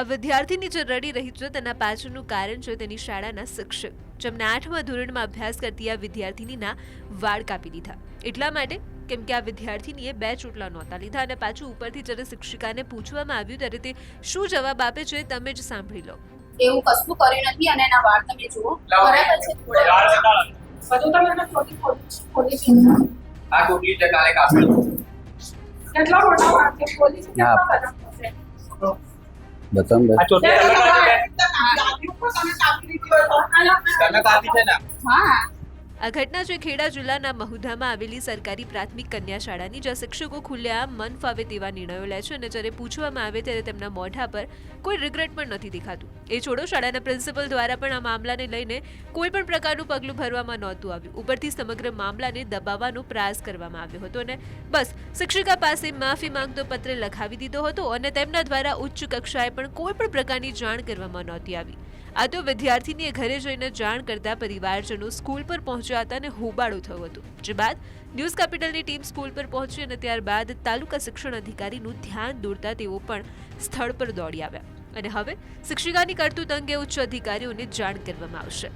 આ વિદ્યાર્થીની જે રડી રહી છે તેના પાછળનું કારણ છે તેની શાળાના શિક્ષક જેમને આઠમા ધોરણમાં અભ્યાસ કરતી આ વિદ્યાર્થીનીના વાળ કાપી દીધા. એટલા માટે કેમ કે આ વિદ્યાર્થીનીએ બે ચોટલા નહોતા લીધા અને પાછું ઉપરથી જ્યારે શિક્ષિકાને પૂછવામાં આવ્યું ત્યારે તે શું જવાબ આપે છે તમે જ સાંભળી લો. એવું કશું કર્યું નથી અને એના વાળ તમે જુઓ. બરાબર છે? બધું તમે એને ખોટી ખોટી ખોટી આ ટોટલી છે કાલે કાપી. કેટલા મોટા વાળ છે? ખોલી કેટલા? બતાવ આ ચોટલી તમે કાપી દીધી હોય તો તમે કાપી છે. ને હા. આ ઘટના છે ખેડા જિલ્લાના મહુધામાં આવેલી સરકારી પ્રાથમિક કન્યા શાળાની જ્યાં શિક્ષકો ખુલ્લેઆમ મન ફાવે તેવા નિર્ણયો લે છે અને જ્યારે પૂછવામાં આવે ત્યારે તેમના મોઢા પર કોઈ રિગ્રેટ પણ નથી દેખાતું. એ છોડો શાળાના પ્રિન્સિપલ દ્વારા પણ આ મામલાને લઈને કોઈ પણ પ્રકારનું પગલું ભરવામાં નહોતું આવ્યું. ઉપરથી સમગ્ર મામલાને દબાવવાનો પ્રયાસ કરવામાં આવ્યો હતો અને બસ, શિક્ષિકા પાસે માફી માંગતો પત્ર લખાવી દીધો હતો અને તેમના દ્વારા ઉચ્ચ કક્ષાએ પણ કોઈ પણ પ્રકારની જાણ કરવામાં નહોતી આવી. આ તો વિદ્યાર્થીનીએ ઘરે જઈને જાણ કરતા પરિવારજનો સ્કૂલ પર પહોંચ્યા હતા અને હોબાળો થયો હતો. જે બાદ ન્યૂઝ કેપિટલની ટીમ સ્કૂલ પર પહોંચી અને ત્યારબાદ તાલુકા શિક્ષણ અધિકારીનું ધ્યાન દોરતા તેઓ પણ સ્થળ પર દોડી આવ્યા. અને હવે શિક્ષિકાની કરતૂત અંગે ઉચ્ચ અધિકારીઓને જાણ કરવામાં આવશે.